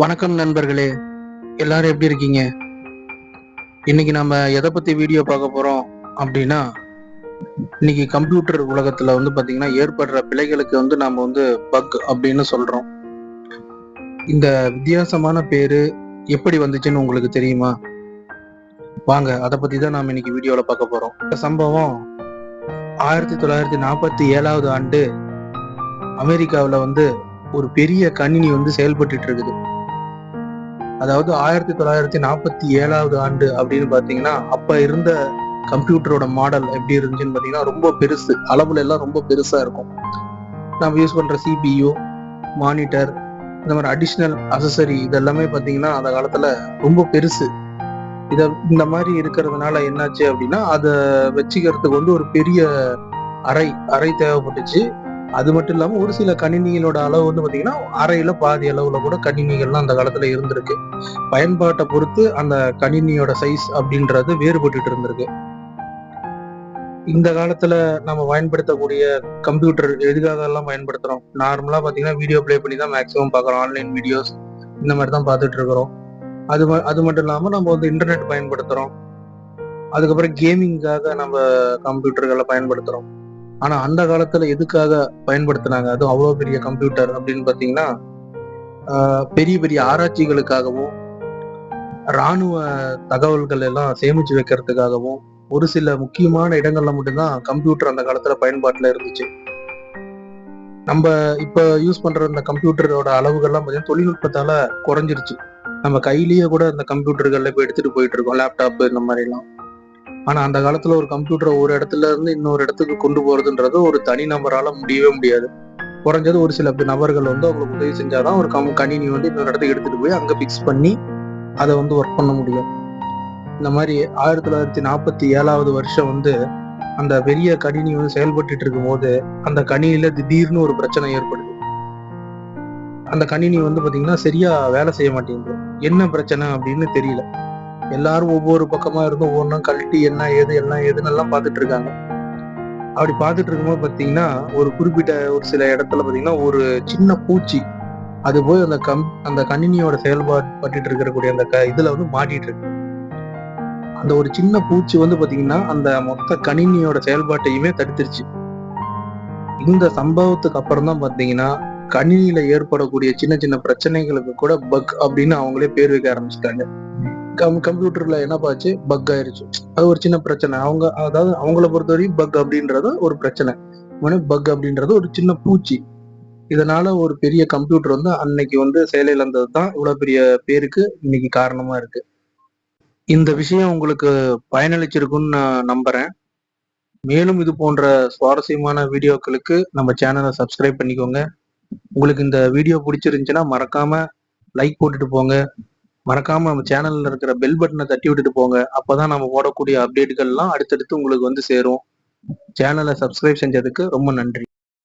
வணக்கம் நண்பர்களே. எல்லாரும் எப்படி இருக்கீங்க? இன்னைக்கு நம்ம எதை பத்தி வீடியோ பார்க்க போறோம் அப்படின்னா இன்னைக்கு கம்ப்யூட்டர் உலகத்துல வந்து பாத்தீங்கன்னா ஏற்படுற பிழைகளுக்கு வந்து நாம வந்து பக் அப்படின்னு சொல்றோம். இந்த வித்தியாசமான பேரு எப்படி வந்துச்சுன்னு உங்களுக்கு தெரியுமா? வாங்க அதை பத்தி தான் நாம இன்னைக்கு வீடியோல பார்க்க போறோம். இந்த சம்பவம் ஆயிரத்தி தொள்ளாயிரத்தி நாற்பத்தி ஏழாவது ஆண்டு அமெரிக்காவில் வந்து ஒரு பெரிய கணினி வந்து செயல்பட்டு இருக்குது. அதாவது ஆயிரத்தி தொள்ளாயிரத்தி நாற்பத்தி ஏழாவது ஆண்டு அப்படின்னு பாத்தீங்கன்னா அப்ப இருந்த கம்ப்யூட்டரோட மாடல் எப்படி இருந்துச்சுன்னு பாத்தீங்கன்னா ரொம்ப பெருசு. அளவுல எல்லாம் ரொம்ப பெருசா இருக்கும். நம்ம யூஸ் பண்ற சிபியு மானிட்டர் இந்த மாதிரி அடிஷ்னல் அசசரி இதெல்லாமே பார்த்தீங்கன்னா அந்த காலத்துல ரொம்ப பெருசு. இதை இந்த மாதிரி இருக்கிறதுனால என்னாச்சு அப்படின்னா அதை வச்சுக்கிறதுக்கு வந்து ஒரு பெரிய அறை அறை தேவைப்பட்டுச்சு. அது மட்டும் இல்லாமல் ஒரு சில கணினிகளோட அளவு வந்து பாத்தீங்கன்னா அறையில பாதி அளவுல கூட கணினிகள்லாம் அந்த காலத்துல இருந்திருக்கு. பயன்பாட்டை பொறுத்து அந்த கணினியோட சைஸ் அப்படின்றது வேறுபட்டுட்டு இருந்திருக்கு. இந்த காலத்துல நம்ம பயன்படுத்தக்கூடிய கம்ப்யூட்டர் எதுக்காக எல்லாம் பயன்படுத்துறோம்? நார்மலா பாத்தீங்கன்னா வீடியோ ப்ளே பண்ணி தான் மேக்ஸிமம் பாக்குறோம். ஆன்லைன் வீடியோஸ் இந்த மாதிரி தான் பார்த்துட்டு இருக்கிறோம். அது அது மட்டும் இல்லாம நம்ம வந்து இன்டர்நெட் பயன்படுத்துறோம். அதுக்கப்புறம் கேமிங்காக நம்ம கம்ப்யூட்டர்களை பயன்படுத்துறோம். ஆனா அந்த காலத்துல எதுக்காக பயன்படுத்தினாங்க? அதுவும் அவ்வளவு பெரிய கம்ப்யூட்டர் அப்படின்னு பாத்தீங்கன்னா ஆஹ் பெரிய பெரிய ஆராய்ச்சிகளுக்காகவும் ராணுவ தகவல்கள் எல்லாம் சேமிச்சு வைக்கிறதுக்காகவும் ஒரு சில முக்கியமான இடங்கள்ல மட்டும்தான் கம்ப்யூட்டர் அந்த காலத்துல பயன்பாட்டுல இருந்துச்சு. நம்ம இப்ப யூஸ் பண்ற இந்த கம்ப்யூட்டரோட அளவுகள்லாம் பார்த்தீங்கன்னா தொழில்நுட்பத்தால குறைஞ்சிருச்சு. நம்ம கையிலேயே கூட இந்த கம்ப்யூட்டர்கள்ல போய் எடுத்துட்டு போயிட்டு இருக்கோம். லேப்டாப் இந்த மாதிரி எல்லாம் ஆனா அந்த காலத்துல ஒரு கம்ப்யூட்டரை ஒரு இடத்துல இருந்து இன்னொரு இடத்துக்கு கொண்டு போறதுன்றது ஒரு தனி நபரால முடியவே முடியாது. குறைஞ்சது ஒரு சில நபர்கள் வந்து அவங்களுக்கு உதவி செஞ்சாதான் ஒரு கம் கணினி வந்து இன்னொரு இடத்துக்கு எடுத்துட்டு போய் அங்க பிக்ஸ் பண்ணி அதை வந்து ஒர்க் பண்ண முடியும். இந்த மாதிரி ஆயிரத்தி தொள்ளாயிரத்தி நாற்பத்தி ஏழாவது வருஷம் வந்து அந்த பெரிய கணினி வந்து செயல்பட்டுட்டு இருக்கும் போது அந்த கணினியில திடீர்னு ஒரு பிரச்சனை ஏற்படுது. அந்த கணினி வந்து பாத்தீங்கன்னா சரியா வேலை செய்ய மாட்டேங்குது. என்ன பிரச்சனை அப்படின்னு தெரியல. எல்லாரும் ஒவ்வொரு பக்கமா இருந்து ஒவ்வொன்றும் கழட்டி என்ன ஏது எல்லாம் ஏதுன்னு எல்லாம் பார்த்துட்டு இருக்காங்க அப்படி பார்த்துட்டு இருக்கும்போது பார்த்தீங்கன்னா ஒரு குறிப்பிட்ட ஒரு சில இடத்துல பாத்தீங்கன்னா ஒரு சின்ன பூச்சி அது போய் அந்த கம் அந்த கணினியோட செயல்பாடு பட்டுட்டு இருக்கக்கூடிய அந்த க இதுல வந்து மாட்டிட்டு இருக்கு அந்த ஒரு சின்ன பூச்சி வந்து பாத்தீங்கன்னா அந்த மொத்த கணினியோட செயல்பாட்டையுமே தடுத்துருச்சு. இந்த சம்பவத்துக்கு அப்புறம் தான் பாத்தீங்கன்னா கணினியில ஏற்படக்கூடிய சின்ன சின்ன பிரச்சனைகளுக்கு கூட பக் அப்படின்னு அவங்களே பேர் வைக்க ஆரம்பிச்சிட்டாங்க. கம்ப்யூட்டர்ல என்னப்பாச்சு பக் ஆயிருச்சு. அது ஒரு சின்ன பிரச்சனை. அவங்க அதாவது அவங்கள பொறுத்த வரைக்கும் பக் அப்படின்றது ஒரு பிரச்சனை. பக் அப்படின்றது ஒரு சின்ன பூச்சி. இதனால ஒரு பெரிய கம்ப்யூட்டர் வந்து அன்னைக்கு வந்து செயலிழந்தது தான் இவ்வளவு பெரிய பேருக்கு இன்னைக்கு காரணமா இருக்கு. இந்த விஷயம் உங்களுக்கு பயனளிச்சிருக்குன்னு நான் நம்புறேன். மேலும் இது போன்ற சுவாரஸ்யமான வீடியோக்களுக்கு நம்ம சேனலை சப்ஸ்கிரைப் பண்ணிக்கோங்க. உங்களுக்கு இந்த வீடியோ பிடிச்சிருந்துச்சுன்னா மறக்காம லைக் போட்டுட்டு போங்க. மறக்காம நம்ம சேனல்ல இருக்கிற பெல் பட்டனை தட்டி விட்டுட்டு போங்க. அப்பதான் நம்ம போடக்கூடிய அப்டேட்டுகள்லாம் அடுத்தடுத்து உங்களுக்கு வந்து சேரும். சேனலை சப்ஸ்கிரைப் செஞ்சதுக்கு ரொம்ப நன்றி.